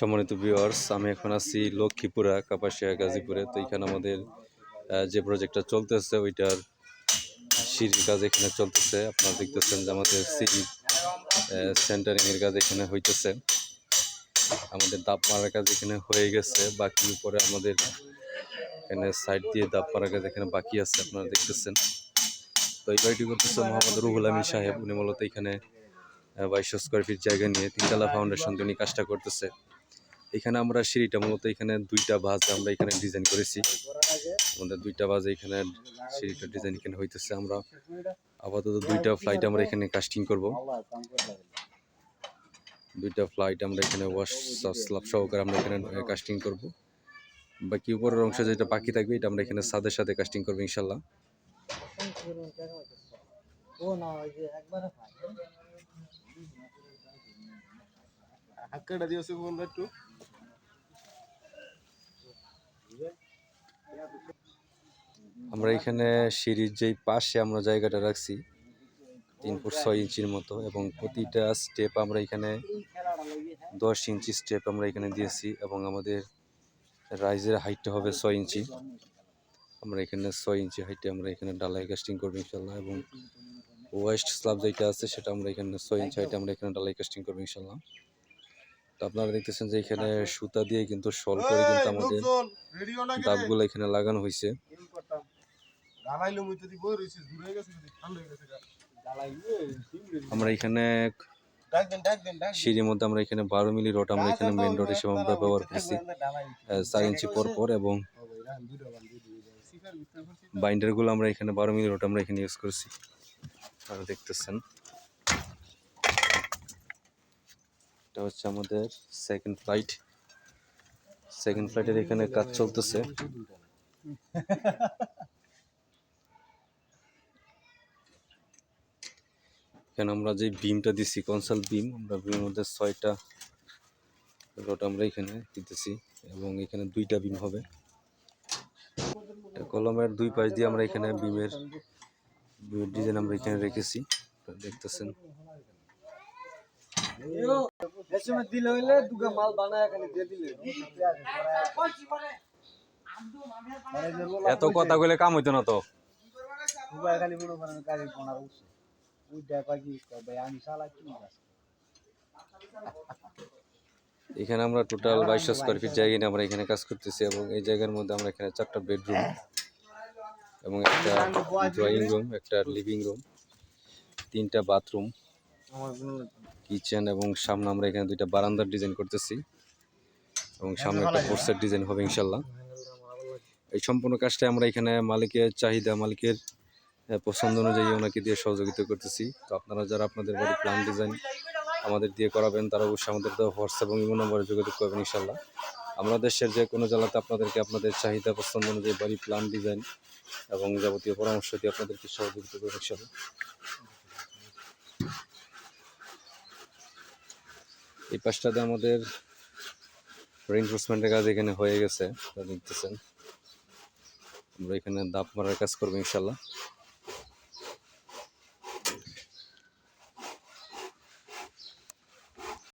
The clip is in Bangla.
সম্মানিত ভিউয়ার্স আমি এখন আছি লক্ষ্মীপুরা, কাপাসিয়া, গাজীপুরে। তো এখানে আমাদের যে প্রজেক্টটা চলতেছে, ওইটার সিঁড়ির কাজ এখানে চলতেছে। আপনারা দেখতেছেন যে আমাদের সিঁড়ি সেন্টারিং এর কাজ এখানে হইতেছে। আমাদের দাপ মারার কাজ এখানে হয়ে গেছে। বাকি উপরে আমাদের এখানে সাইড দিয়ে দাপ মারার কাজ এখানে বাকি আছে, আপনারা দেখতেছেন। তো এই বাড়িটি করতেছে মোহাম্মদ রুহুল আমিন সাহেব। উনি মূলত এখানে বাইশশো স্কোয়ার ফিট জায়গা নিয়ে তিনতলা ফাউন্ডেশন উনি কাজটা করতেছে। এখানে আমরা সিঁড়িটা মূলত এখানে দুইটা ভাঁজ আমরা এখানে ডিজাইন করেছি। আমাদের দুইটা ভাঁজ এখানে সিঁড়িটা ডিজাইন এখানে হইতেছে আমরা। আপাতত দুইটা ফ্লাইট আমরা এখানে কাস্টিং করব। দুইটা ফ্লাইট আমরা এখানে ওয়াশ স্লাব সহকারে আমরা এখানে কাস্টিং করব। বাকি উপরের অংশ যেটা বাকি থাকবে, এটা আমরা এখানে সাদের সাথে কাস্টিং করব ইনশাল্লাহ। হাক্কাটা একটু। আমরা এখানে সিঁড়ির যেই পাশে আমরা জায়গাটা রাখছি, তিন ফুট ছয় ইঞ্চির মতো, এবং প্রতিটা স্টেপ আমরা এখানে দশ ইঞ্চি স্টেপ আমরা এখানে দিয়েছি, এবং আমাদের রাইজের হাইটটা হবে ছয় ইঞ্চি। আমরা এখানে ছয় ইঞ্চি হাইটে আমরা এখানে ডালাই কাস্টিং করব ইনশাল্লাহ এবং ওয়েস্ট স্ল্যাব যেটা আছে সেটা আমরা এখানে ছয় ইঞ্চি হাইটে আমরা এখানে ডালাই কাস্টিং করব ইনশাল্লাহ আপনারা দেখতেছেন যে এখানে সুতা দিয়ে কিন্তু শল করে কিন্তু আমাদের দাগগুলো এখানে লাগানো হয়েছে। হয়ে আমরা এখানে সিঁড়ির মধ্যে আমরা এখানে বারো মিলি রড আমরা এখানে মেন রড হিসেবে আমরা ব্যবহার করছি। চার ইঞ্চি পর পর এবং বাইন্ডারগুলো আমরা এখানে বারো মিলি রড আমরা এখানে ইউজ করছি। আপনারা দেখতেছেন। এটা হচ্ছে আমাদের সেকেন্ড ফ্লাইট সেকেন্ড ফ্লাইটের এখানে কাজ চলতেছে। এখানে আমরা যে বিমটা দিছি কনসাল বিম আমরা বিমের মধ্যে ছয়টা রড আমরা এখানে দিতেছি এবং এখানে দুইটা বিম হবে। কলমের দুই পাশ দিয়ে আমরা এখানে বিমের ডিজাইন আমরা এখানে রেখেছি। দেখতেছেন। সময় দিলে হইলে দুগা মাল বানায় খালি দিয়ে দিলে। এত কথা কইলে কাম হইতো না তো। দুবাই খালি বড় গাড়ি কোনার উঠছে ওই দেখা কি ভাই আমি শালা কি এখানে আমরা টোটাল বাইশশো স্কোয়ার ফিট জায়গা নিয়ে আমরা এখানে কাজ করতেছি এবং এই জায়গার মধ্যে আমরা এখানে চারটা বেডরুম এবং একটা ড্রয়িং রুম একটা লিভিং রুম তিনটা বাথরুম কিচেন এবং সামনে আমরা এখানে দুইটা বারান্দার ডিজাইন করতেছি। এবং সামনে একটা পোর্সের ডিজাইন হবে ইনশাল্লাহ। এই সম্পূর্ণ কাজটা আমরা এখানে মালিকের চাহিদা মালিকের পছন্দ অনুযায়ী ওনাকে দিয়ে সহযোগিতা করতেছি। তো আপনারা যারা আপনাদের বাড়ি প্ল্যান ডিজাইন আমাদের দিয়ে করাবেন তারা অবশ্যই আমাদের হোয়াটসঅ্যাপ এবং ইমো নম্বরে যোগাযোগ করবেন ইনশাল্লাহ। আমরা দেশের যে কোনো জেলাতে আপনাদেরকে আপনাদের চাহিদা পছন্দ অনুযায়ী বাড়ি প্ল্যান ডিজাইন এবং যাবতীয় পরামর্শ দিয়ে আপনাদেরকে সহযোগিতা করবেন ইনশাল্লাহ। এই পাশটাতে আমাদের রিনফোর্সমেন্টের কাজ এখানে হয়ে গেছে দেখতেছেন। আমরা এখানে দাপ মারার কাজ করব ইনশাল্লাহ।